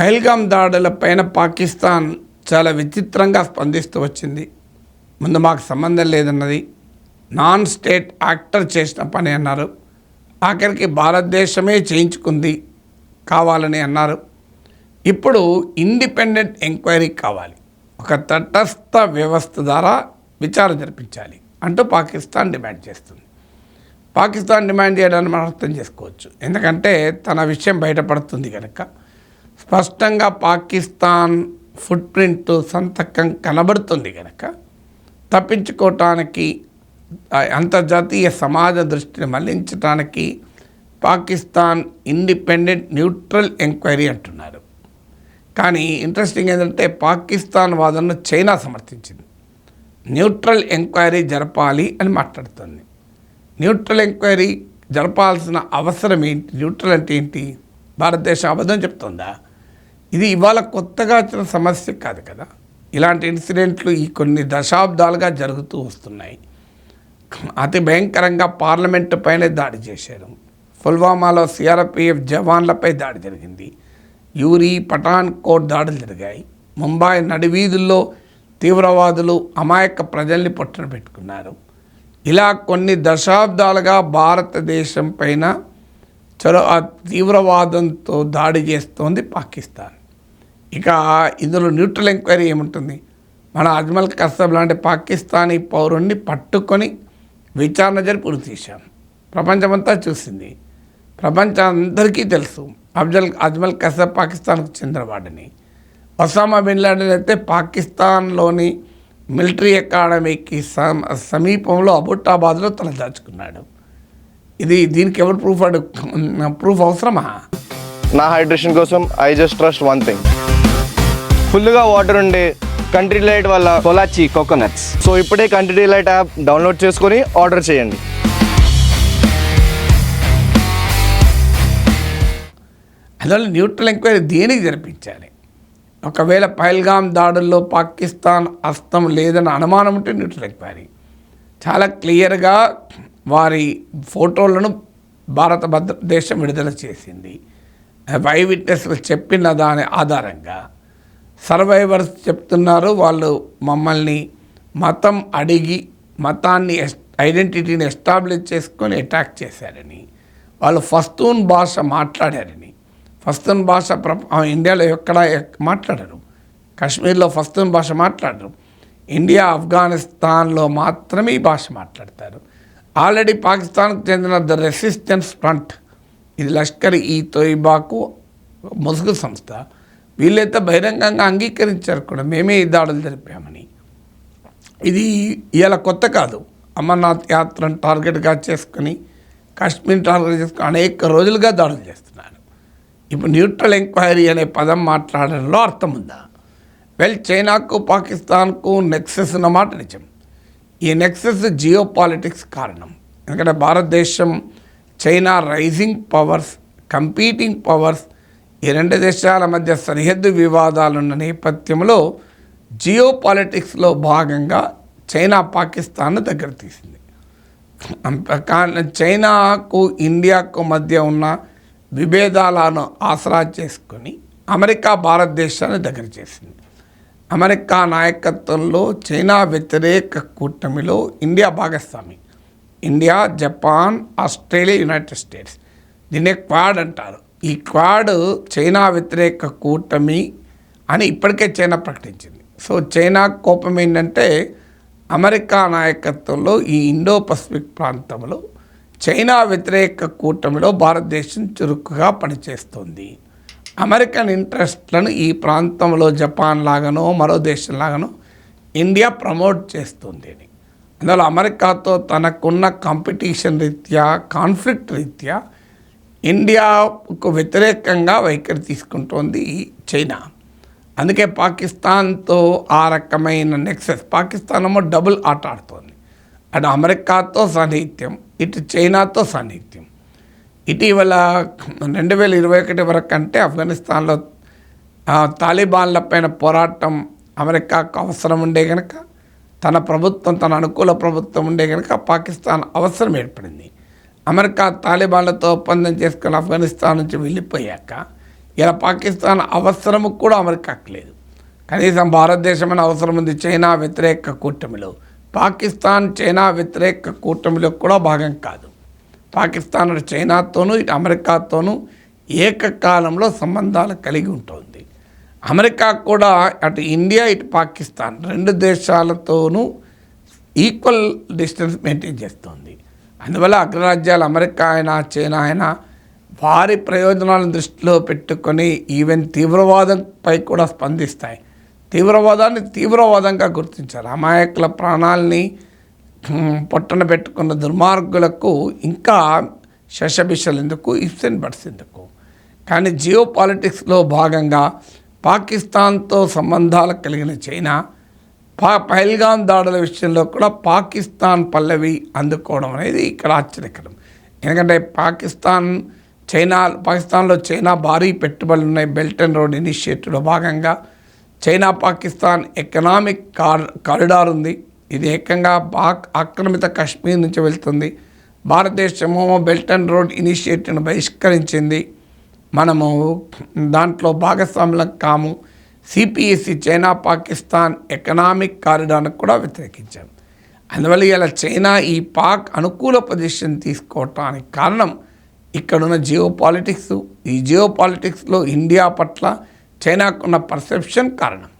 పహల్గామ్ దాడులపైన పాకిస్తాన్ చాలా విచిత్రంగా స్పందిస్తూ వచ్చింది. ముందు మాకు సంబంధం లేదన్నది. నాన్ స్టేట్ యాక్టర్ చేసిన పని అన్నారు. ఆఖరికి భారతదేశమే చేయించుకుంది కావాలని అన్నారు. ఇప్పుడు ఇండిపెండెంట్ ఎంక్వైరీ కావాలి. ఒక తటస్థ వ్యవస్థ ద్వారా విచారణ జరిపించాలి అంటూ పాకిస్తాన్ డిమాండ్ చేస్తుంది. పాకిస్తాన్ డిమాండ్ చేయడాన్ని మనం అర్థం చేసుకోవచ్చు. ఎందుకంటే తన విషయం బయటపడుతుంది కనుక. స్పష్టంగా పాకిస్తాన్ ఫుట్ ప్రింట్ సంతకం కనబడుతుంది కనుక తప్పించుకోవటానికి అంతర్జాతీయ సమాజ దృష్టిని మళ్ళించడానికి పాకిస్తాన్ ఇండిపెండెంట్ న్యూట్రల్ ఎంక్వైరీ అంటున్నారు. కానీ ఇంట్రెస్టింగ్ ఏంటంటే పాకిస్తాన్ వాదనను చైనా సమర్థించింది. న్యూట్రల్ ఎంక్వైరీ జరపాలి అని మాట్లాడుతుంది. న్యూట్రల్ ఎంక్వైరీ జరపాల్సిన అవసరం ఏంటి? న్యూట్రల్ అంటే ఏంటి? భారతదేశం అబద్ధం చెప్తుందా? ఇది ఇవాళ కొత్తగా వచ్చిన సమస్య కాదు కదా. ఇలాంటి ఇన్సిడెంట్లు ఈ కొన్ని దశాబ్దాలుగా జరుగుతూ వస్తున్నాయి. అతి భయంకరంగా పార్లమెంటు పైనే దాడి చేశారు. పుల్వామాలో సిఆర్పిఎఫ్ జవాన్లపై దాడి జరిగింది. యూరి పఠాన్ కోట్ దాడులు జరిగాయి. ముంబై నడివీధుల్లో తీవ్రవాదులు అమాయక ప్రజల్ని పొట్టన పెట్టుకున్నారు. ఇలా కొన్ని దశాబ్దాలుగా భారతదేశం పైన చొరవ తీవ్రవాదంతో దాడి చేస్తోంది పాకిస్తాన్. ఇక ఇందులో న్యూట్రల్ ఎంక్వైరీ ఏముంటుంది? మన అజ్మల్ కసబ్ లాంటి పాకిస్తానీ పౌరుణ్ణి పట్టుకొని విచారణ జరిపి ఉరి తీశాం ప్రపంచమంతా చూసింది. ప్రపంచం అందరికీ తెలుసు అఫ్జల్ అజ్మల్ కసబ్ పాకిస్తాన్కు చెందినవాడని ఒసామా బిన్ లాడెన్ అయితే పాకిస్తాన్లోని మిలిటరీ అకాడమీకి సమ సమీపంలో అబుట్టాబాద్లో తలదాచుకున్నాడు. ఇది దీనికి ఎవరు ప్రూఫ్ అడు ప్రూఫ్ అవసరమా? నా హైడ్రేషన్ కోసం I just trust one thing. ఫుల్గా వాటర్ ఉండే కంట్రీ లైట్ వల్ల కొలాచి కోకోనట్స్ సో ఇప్పుడే కంట్రీ లైట్ యాప్ డౌన్లోడ్ చేసుకొని ఆర్డర్ చేయండి. అందువల్ల న్యూట్రల్ ఎంక్వైరీ దేనికి జరిపించాలి? ఒకవేళ పైల్గామ్ దాడుల్లో పాకిస్తాన్ హస్తం లేదని అనుమానం ఉంటే న్యూట్రల్ ఎంక్వైరీ చాలా క్లియర్గా వారి ఫోటోలను భారత భద్ర దేశం విడుదల చేసింది. వై విట్నెస్లు చెప్పిన దాని ఆధారంగా. సర్వైవర్స్ చెప్తున్నారు వాళ్ళు మమ్మల్ని మతం అడిగి మతాన్ని ఎస్ ఐడెంటిటీని ఎస్టాబ్లిష్ చేసుకొని అటాక్ చేశారని. వాళ్ళు ఫస్తూన్ భాష మాట్లాడారని. ఫస్తూన్ భాష ప్ర ఇండియాలో ఎక్కడ మాట్లాడరు. కాశ్మీర్లో ఫస్తూన్ భాష మాట్లాడరు. ఇండియా ఆఫ్ఘనిస్తాన్లో మాత్రమే ఈ భాష మాట్లాడతారు. ఆల్రెడీ పాకిస్తాన్కు చెందిన ద రెసిస్టెన్స్ ఫ్రంట్. ఇది లష్కర్ ఈ తొయిబాకు ముసుగు సంస్థ. వీళ్ళైతే బహిరంగంగా అంగీకరించారు కూడా. మేమే ఈ దాడులు జరిపామని. ఇది ఇవాళ కొత్త కాదు. అమర్నాథ్ యాత్రను టార్గెట్గా చేసుకుని కాశ్మీర్ టార్గెట్ చేసుకుని అనేక రోజులుగా దాడులు చేస్తున్నారు. ఇప్పుడు న్యూట్రల్ ఎంక్వైరీ అనే పదం మాట్లాడడంలో అర్థం ఉందా వెల్ చైనాకు పాకిస్తాన్కు నెక్సెస్ ఉన్న మాట నిజం. ఈ నెక్సెస్ జియో పాలిటిక్స్ కారణం. ఎందుకంటే భారతదేశం China rising powers competing powers ఈ రెండు దేశాల మధ్య సరిహద్దు వివాదాలున్న నేపథ్యంలో జియో పాలిటిక్స్లో భాగంగా చైనా పాకిస్తాన్ను దగ్గర తీసింది. చైనాకు ఇండియాకు మధ్య ఉన్న విభేదాలను ఆసరా చేసుకొని అమెరికా భారతదేశాన్ని దగ్గర చేసింది. అమెరికా నాయకత్వంలో చైనా వ్యతిరేక కూటమిలో ఇండియా భాగస్వామి. India Japan Australia United States. దీన్నే క్వాడ్ అంటారు. ఈ క్వాడ్ చైనా వ్యతిరేక కూటమి అని ఇప్పటికే చైనా ప్రకటించింది. సో చైనా కోపం ఏంటంటే అమెరికా నాయకత్వంలో ఈ ఇండో పసిఫిక్ ప్రాంతంలో చైనా వ్యతిరేక కూటమిలో భారతదేశం చురుకుగా పనిచేస్తుంది. అమెరికన్ ఇంట్రెస్ట్లను ఈ ప్రాంతంలో జపాన్ లాగానో మరో దేశం లాగానో ఇండియా ప్రమోట్ చేస్తుంది అని. అందువల్ల అమెరికాతో తనకున్న కాంపిటీషన్ రీత్యా కాన్ఫ్లిక్ట్ రీత్యా ఇండియాకు వ్యతిరేకంగా వైఖరి తీసుకుంటోంది చైనా. అందుకే పాకిస్తాన్తో ఆ రకమైన నెక్సెస్ పాకిస్తాన్ ఏమో డబుల్ ఆట ఆడుతోంది. అటు అమెరికాతో సాన్నిహిత్యం ఇటు చైనాతో సాన్నిహిత్యం. ఇటీవల రెండు వేల ఇరవై ఒకటి వరకు అంటే ఆఫ్ఘనిస్తాన్లో తాలిబాన్లపైన తాలిబాన్ల పైన పోరాటం అమెరికాకు అవసరం ఉండే కనుక తన ప్రభుత్వం తన అనుకూల ప్రభుత్వం ఉండే కనుక పాకిస్తాన్ అవసరం ఏర్పడింది. అమెరికా తాలిబాన్లతో ఒప్పందం చేసుకుని ఆఫ్ఘనిస్తాన్ నుంచి వెళ్ళిపోయాక ఇలా పాకిస్తాన్ అవసరము కూడా అమెరికాకు లేదు. కనీసం భారతదేశమైన అవసరం ఉంది. చైనా వ్యతిరేక కూటమిలో. పాకిస్తాన్ చైనా వ్యతిరేక కూటమిలో కూడా భాగం కాదు. పాకిస్తాన్ అటు చైనాతోనూ ఇటు అమెరికాతోనూ ఏకకాలంలో సంబంధాలు కలిగి ఉంటుంది. అమెరికా కూడా అటు ఇండియా ఇటు పాకిస్తాన్ రెండు దేశాలతోనూ ఈక్వల్ డిస్టెన్స్ మెయింటైన్ చేస్తుంది. అందువల్ల అగ్రరాజ్యాలు అమెరికా అయినా చైనా అయినా వారి ప్రయోజనాలను దృష్టిలో పెట్టుకొని ఈవెన్ తీవ్రవాదంపై కూడా స్పందిస్తాయి. తీవ్రవాదాన్ని తీవ్రవాదంగా గుర్తించాలి. అమాయకుల ప్రాణాలని పొట్టన పెట్టుకున్న దుర్మార్గులకు ఇంకా శశబిషలు ఎందుకు ఇఫ్సెన్ బట్స్ ఎందుకు? కానీ జియో పాలిటిక్స్లో భాగంగా పాకిస్తాన్తో సంబంధాలు కలిగిన చైనా పా పహల్గాం దాడుల విషయంలో కూడా పాకిస్తాన్ పల్లవి అందుకోవడం అనేది ఇక్కడ ఆశ్చర్యకరం. ఎందుకంటే పాకిస్తాన్ చైనా పాకిస్తాన్లో చైనా భారీ పెట్టుబడులు ఉన్నాయి. బెల్ట్ అండ్ రోడ్ ఇనిషియేటివ్లో భాగంగా China Pakistan economic car corridor ఉంది. ఇది ఏకంగా పాక్ ఆక్రమిత కశ్మీర్ నుంచి వెళ్తుంది. భారతదేశము బెల్ట్ అండ్ రోడ్ ఇనిషియేటివ్ను బహిష్కరించింది. మనము దాంట్లో భాగస్వాములకు కాము. సిపిఎస్సి చైనా పాకిస్తాన్ ఎకనామిక్ కారిడార్ను కూడా వ్యతిరేకించాం. అందువల్ల ఇలా చైనా ఈ పాక్ అనుకూల పొజిషన్ తీసుకోవటానికి కారణం ఇక్కడున్న జియో పాలిటిక్స్ ఈ జియో పాలిటిక్స్లో ఇండియా పట్ల చైనాకున్న పర్సెప్షన్ కారణం.